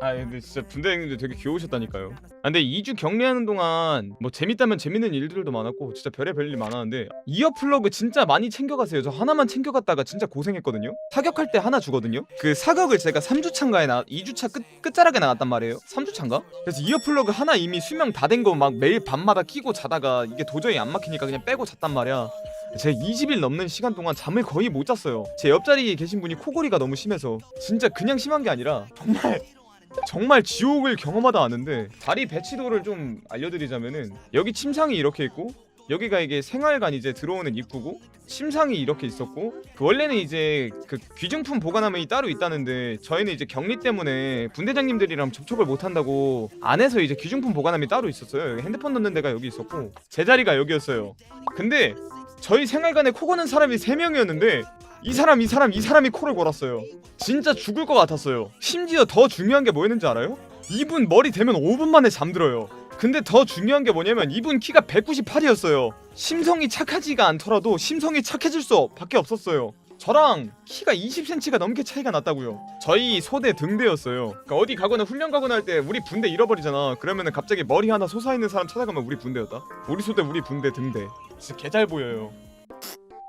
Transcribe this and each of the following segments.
아 근데 진짜 분대장님들 되게 귀여우셨다니까요. 아 근데 2주 격리하는 동안 뭐 재밌다면 재밌는 일들도 많았고 진짜 별의 별 일 많았는데 이어 플러그 진짜 많이 챙겨가세요. 저 하나만 챙겨갔다가 진짜 고생했거든요. 사격할 때 하나 주거든요. 그 사격을 제가 3주 차인가에 나 2주차 끝 끝자락에 나갔단 말이에요. 3주 차인가? 그래서 이어 플러그 하나 이미 수명 다 된 거 막 매일 밤마다 끼고 자다가 이게 도저히 안 막히니까 그냥 빼고 잤단 말이야. 제가 20일 넘는 시간 동안 잠을 거의 못 잤어요. 제 옆자리에 계신 분이 코골이가 너무 심해서 진짜 그냥 심한 게 아니라 정말 정말 지옥을 경험하다 왔는데 다리 배치도를 좀 알려드리자면은 여기 침상이 이렇게 있고 여기가 이게 생활관 이제 들어오는 입구고 침상이 이렇게 있었고 그 원래는 이제 그 귀중품 보관함이 따로 있다는데 저희는 이제 격리 때문에 분대장님들이랑 접촉을 못 한다고 안에서 이제 귀중품 보관함이 따로 있었어요. 여기 핸드폰 넣는 데가 여기 있었고 제 자리가 여기였어요. 근데 저희 생활관에 코 고는 사람이 세 명이었는데 이 사람 이 사람 이 사람이 코를 골았어요. 진짜 죽을 것 같았어요. 심지어 더 중요한 게 뭐였는지 알아요? 이분 머리 대면 5분 만에 잠들어요. 근데 더 중요한 게 뭐냐면 이분 키가 198이었어요. 심성이 착하지가 않더라도 심성이 착해질 수 밖에 없었어요. 저랑 키가 20cm가 넘게 차이가 났다고요. 저희 소대 등대였어요. 그러니까 어디 가거나 훈련 가거나 할 때 우리 분대 잃어버리잖아. 그러면은 갑자기 머리 하나 솟아 있는 사람 찾아가면 우리 분대였다. 우리 소대 우리 분대 등대. 진짜 개잘 보여요.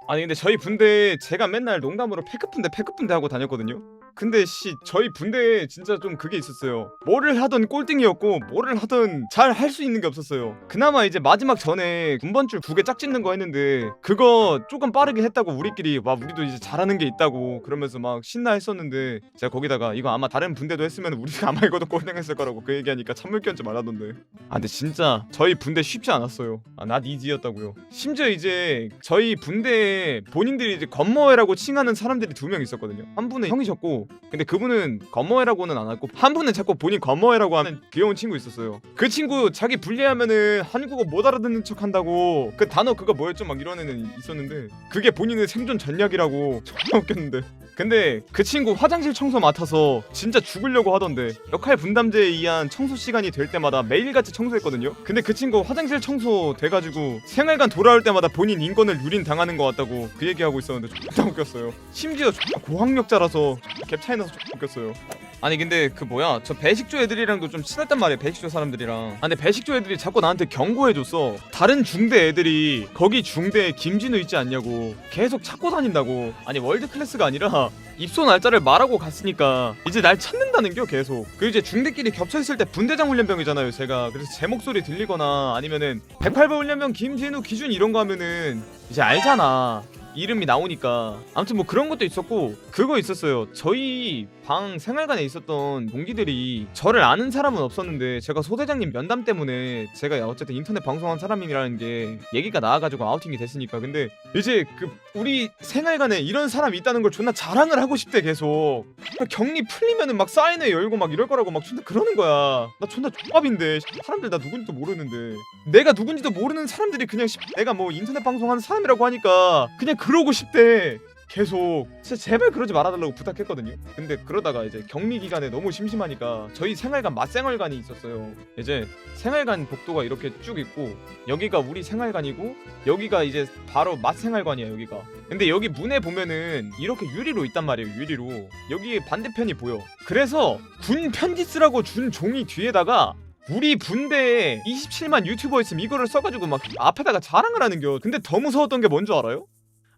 아니 근데 저희 분대 제가 맨날 농담으로 패급 분대 패급 분대 하고 다녔거든요. 근데 씨 저희 분대에 진짜 좀 그게 있었어요. 뭐를 하던 꼴등이었고 뭐를 하던 잘 할 수 있는 게 없었어요. 그나마 이제 마지막 전에 군번줄 두 개 짝 짓는 거 했는데 그거 조금 빠르게 했다고 우리끼리 와 우리도 이제 잘하는 게 있다고 그러면서 막 신나 했었는데 제가 거기다가 이거 아마 다른 분대도 했으면 우리가 아마 이것도 꼴등했을 거라고 그 얘기하니까 찬물 끼얹지 말라던데. 아 근데 진짜 저희 분대 쉽지 않았어요. 아낫 이지였다고요. 심지어 이제 저희 분대에 본인들이 이제 건머회라고 칭하는 사람들이 두 명 있었거든요. 한 분은 형이셨고 근데 그분은 건머회라고는 안 했고 한 분은 자꾸 본인 건머회라고 하는 귀여운 친구 있었어요. 그 친구 자기 분리하면은 한국어 못 알아듣는 척 한다고. 그 단어 그거 뭐였죠? 막 이런 애는 있었는데 그게 본인의 생존 전략이라고. 존나 웃겼는데. 근데 그 친구 화장실 청소 맡아서 진짜 죽으려고 하던데 역할 분담제에 의한 청소 시간이 될 때마다 매일같이 청소했거든요. 근데 그 친구 화장실 청소 돼가지고 생활관 돌아올 때마다 본인 인권을 유린 당하는 것 같다고 그 얘기하고 있었는데 존나 웃겼어요. 심지어 고학력자라서 갭 차이 나서 존나 웃겼어요. 아니 근데 그 뭐야? 저 배식조 애들이랑도 좀 친했단 말이에요 배식조 사람들이랑. 아 근데 배식조 애들이 자꾸 나한테 경고해줬어. 다른 중대 애들이 거기 중대에 김진우 있지 않냐고 계속 찾고 다닌다고. 아니 월드 클래스가 아니라 입소 날짜를 말하고 갔으니까 이제 날 찾는다는겨 계속. 그 이제 중대끼리 겹쳐있을 때 분대장 훈련병이잖아요 제가. 그래서 제 목소리 들리거나 아니면은 108번 훈련병 김진우 기준 이런 거 하면은 이제 알잖아 이름이 나오니까. 아무튼 뭐 그런 것도 있었고 그거 있었어요. 저희 방 생활관에 있었던 동기들이 저를 아는 사람은 없었는데 제가 소대장님 면담 때문에 제가 어쨌든 인터넷 방송한 사람이라는 게 얘기가 나와가지고 아우팅이 됐으니까. 근데 이제 그 우리 생활관에 이런 사람이 있다는 걸 존나 자랑을 하고 싶대 계속. 격리 풀리면은 막 사인회 열고 막 이럴 거라고 막 존나 그러는 거야. 나 존나 족밥인데. 사람들 나 누군지도 모르는데. 내가 누군지도 모르는 사람들이 그냥 씨, 내가 뭐 인터넷 방송하는 사람이라고 하니까 그냥 그러고 싶대 계속. 제발 그러지 말아달라고 부탁했거든요. 근데 그러다가 이제 격리 기간에 너무 심심하니까 저희 생활관 맛생활관이 있었어요. 이제 생활관 복도가 이렇게 쭉 있고 여기가 우리 생활관이고 여기가 이제 바로 맛생활관이야 여기가. 근데 여기 문에 보면은 이렇게 유리로 있단 말이에요 유리로. 여기 반대편이 보여. 그래서 군 편지 쓰라고 준 종이 뒤에다가 우리 분대에 27만 유튜버 있으면 이거를 써가지고 막 앞에다가 자랑을 하는겨. 근데 더 무서웠던 게 뭔 줄 알아요?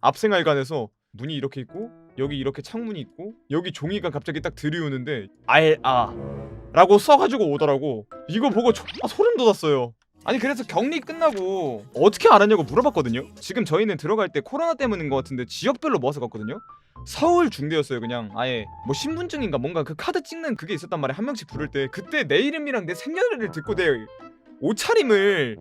앞생활관에서 문이 이렇게 있고 여기 이렇게 창문이 있고 여기 종이가 갑자기 딱 들이오는데 알아. 라고 써가지고 오더라고. 이거 보고 존나 소름 돋았어요. 아니 그래서 격리 끝나고 어떻게 알았냐고 물어봤거든요. 지금 저희는 들어갈 때 코로나 때문인 것 같은데 지역별로 모아서 갔거든요. 서울 중대였어요 그냥. 아예 뭐 신분증인가 뭔가 그 카드 찍는 그게 있었단 말이야 한 명씩 부를 때. 그때 내 이름이랑 내 생년월일을 듣고 내 옷차림을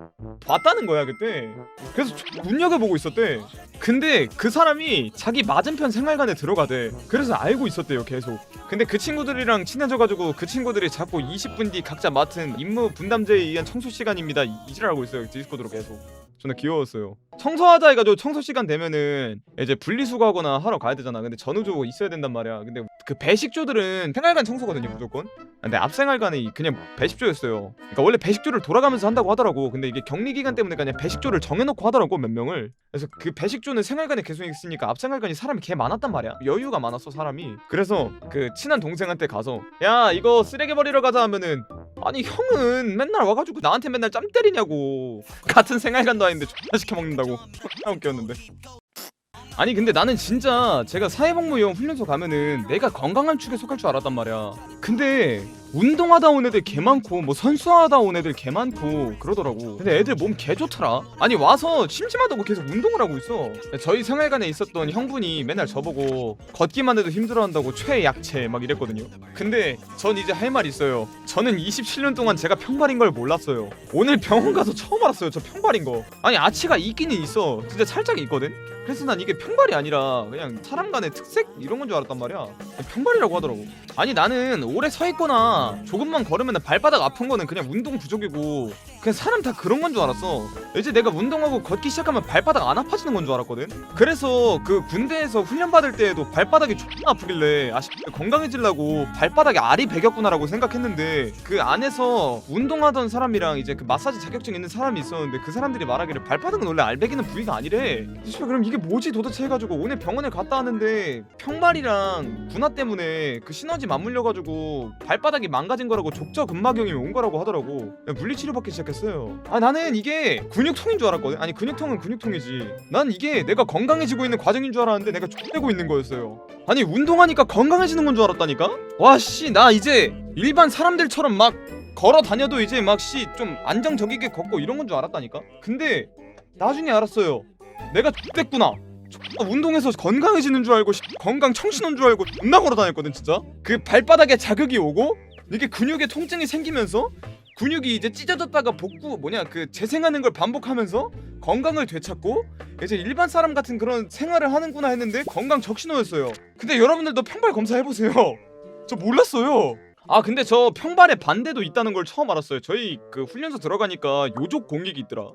봤다는 거야 그때. 그래서 눈여겨보고 있었대. 근데 그 사람이 자기 맞은편 생활관에 들어가대. 그래서 알고 있었대요 계속. 근데 그 친구들이랑 친해져가지고 그 친구들이 자꾸 20분 뒤 각자 맡은 임무 분담제에 의한 청소 시간입니다. 이지랄하고 있어요 디스코드로 계속 존나 귀여웠어요. 청소하자 해가지고 청소 시간 되면은 이제 분리수거하거나 하러 가야 되잖아. 근데 전우조 있어야 된단 말이야. 근데 그 배식조들은 생활관 청소거든요 무조건. 근데 앞생활관이 그냥 배식조였어요. 그러니까 원래 배식조를 돌아가면서 한다고 하더라고. 근데 이게 격리 기간 때문에 그냥 배식조를 정해놓고 하더라고 몇 명을. 그래서 그 배식조는 생활관에 계속 있으니까 앞생활관이 사람이 개 많았단 말이야. 여유가 많았어 사람이. 그래서 그 친한 동생한테 가서 야 이거 쓰레기 버리러 가자. 하면은 아니 형은 맨날 와가지고 나한테 맨날 짬 때리냐고. 같은 생활관도 아닌데 X나 시켜 먹는다고. X나 웃겼는데 아니 근데 나는 진짜 제가 사회복무요원 훈련소 가면은 내가 건강한 축에 속할 줄 알았단 말이야. 근데 운동하다 온 애들 개 많고 뭐 선수하다 온 애들 개 많고 그러더라고. 근데 애들 몸 개 좋더라. 아니 와서 심심하다고 계속 운동을 하고 있어. 저희 생활관에 있었던 형분이 맨날 저보고 걷기만 해도 힘들어한다고 최약체 막 이랬거든요. 근데 전 이제 할 말 있어요. 저는 27년 동안 제가 평발인 걸 몰랐어요. 오늘 병원 가서 처음 알았어요 저 평발인 거. 아니 아치가 있기는 있어. 진짜 살짝 있거든 그래서 난 이게 평발이 아니라 그냥 사람 간의 특색? 이런 건 줄 알았단 말이야. 평발이라고 하더라고. 아니 나는 오래 서 있거나 조금만 걸으면 발바닥 아픈 거는 그냥 운동 부족이고 그냥 사람 다 그런 건 줄 알았어. 이제 내가 운동하고 걷기 시작하면 발바닥 안 아파지는 건 줄 알았거든. 그래서 그 군대에서 훈련 받을 때에도 발바닥이 존나 아프길래 아 씨, 건강해지려고 발바닥에 알이 배겼구나라고 생각했는데 그 안에서 운동하던 사람이랑 이제 그 마사지 자격증 있는 사람이 있었는데 그 사람들이 말하기를 발바닥은 원래 알 배기는 부위가 아니래. 씨발 그럼 이게 뭐지 도대체 해가지고 오늘 병원에 갔다 왔는데 평발이랑 분화 때문에 그 시너지 맞물려가지고 발바닥이 망가진 거라고 족저근막염이 온 거라고 하더라고. 물리치료 받기 시작했 어요. 아 나는 이게 근육통인 줄 알았거든. 아니 근육통은 근육통이지. 난 이게 내가 건강해지고 있는 과정인 줄 알았는데 내가 족되고 있는 거였어요. 아니 운동하니까 건강해지는 건 줄 알았다니까? 와씨 나 이제 일반 사람들처럼 막 걸어 다녀도 이제 막 씨 좀 안정적이게 걷고 이런 건 줄 알았다니까? 근데 나중에 알았어요. 내가 X됐구나. 운동해서 건강해지는 줄 알고 씨, 건강 청신원 줄 알고 존나 걸어 다녔거든 진짜? 그 발바닥에 자극이 오고 이게 근육에 통증이 생기면서 근육이 이제 찢어졌다가 복구 뭐냐 그 재생하는 걸 반복하면서 건강을 되찾고 이제 일반 사람 같은 그런 생활을 하는구나 했는데 건강 적신호였어요. 근데 여러분들도 평발 검사 해보세요. 저 몰랐어요. 아 근데 저 평발에 반대도 있다는 걸 처음 알았어요. 저희 그 훈련소 들어가니까 요족 공익이 있더라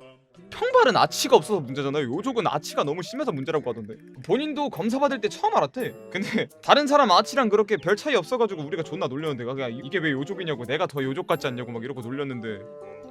평발은 아치가 없어서 문제잖아요. 요족은 아치가 너무 심해서 문제라고 하던데. 본인도 검사 받을 때 처음 알았대. 근데 다른 사람 아치랑 그렇게 별 차이 없어가지고 우리가 존나 놀렸는데 그냥 이게 왜 요족이냐고 내가 더 요족 같지 않냐고 막 이러고 놀렸는데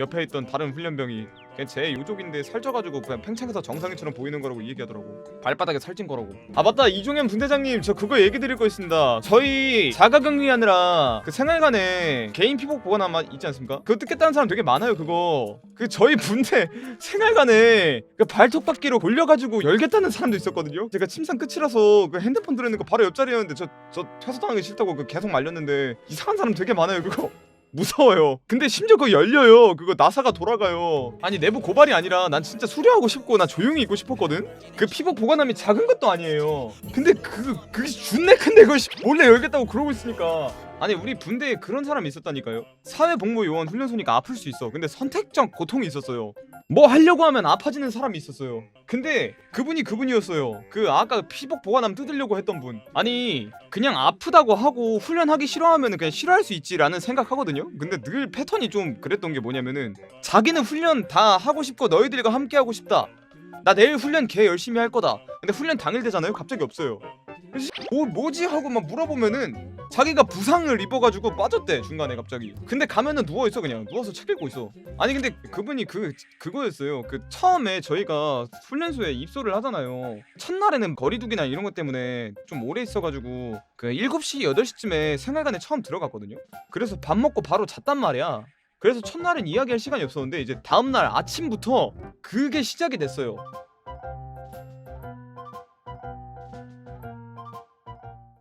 옆에 있던 다른 훈련병이 그냥 제 요족인데 살쪄가지고 그냥 팽창해서 정상인처럼 보이는 거라고 이 얘기하더라고. 발바닥에 살찐 거라고. 아 맞다 이종현 분대장님 저 그거 얘기 드릴 거 있습니다. 저희 자가격리하느라 그 생활관에 개인 피복 보관함 있지 않습니까? 그거 뜯겠다는 사람 되게 많아요 그거. 그 저희 분대 생활관에 그 발톱깎이로 돌려가지고 열겠다는 사람도 있었거든요. 제가 침상 끝이라서 그 핸드폰 들어있는 거 바로 옆자리였는데 저 저 퇴소당하기 싫다고 그 계속 말렸는데 이상한 사람 되게 많아요 그거. 무서워요. 근데 심지어 그거 열려요. 그거 나사가 돌아가요. 아니 내부 고발이 아니라 난 진짜 수료하고 싶고 나 조용히 있고 싶었거든. 그 피복 보관함이 작은 것도 아니에요. 근데 그 그게 준내 큰데 그걸 씨 몰래 열겠다고 그러고 있으니까. 아니 우리 분대에 그런 사람이 있었다니까요. 사회복무 요원 훈련소니까 아플 수 있어. 근데 선택적 고통이 있었어요. 뭐 하려고 하면 아파지는 사람이 있었어요. 근데 그분이 그분이었어요. 그 아까 피복 보관함 뜯으려고 했던 분. 아니 그냥 아프다고 하고 훈련하기 싫어하면 그냥 싫어할 수 있지라는 생각하거든요. 근데 늘 패턴이 좀 그랬던 게 뭐냐면은 자기는 훈련 다 하고 싶고 너희들과 함께 하고 싶다. 나 내일 훈련 개 열심히 할 거다. 근데 훈련 당일 되잖아요. 갑자기 없어요. 뭐 뭐지 하고 막 물어보면은 자기가 부상을 입어가지고 빠졌대 중간에 갑자기. 근데 가면은 누워 있어 그냥 누워서 책 읽고 있어. 아니 근데 그분이 그 그거였어요. 그 처음에 저희가 훈련소에 입소를 하잖아요. 첫날에는 거리두기나 이런 것 때문에 좀 오래 있어가지고 그 7시 8시쯤에 생활관에 처음 들어갔거든요. 그래서 밥 먹고 바로 잤단 말이야. 그래서 첫날은 이야기할 시간이 없었는데 이제 다음날 아침부터 그게 시작이 됐어요.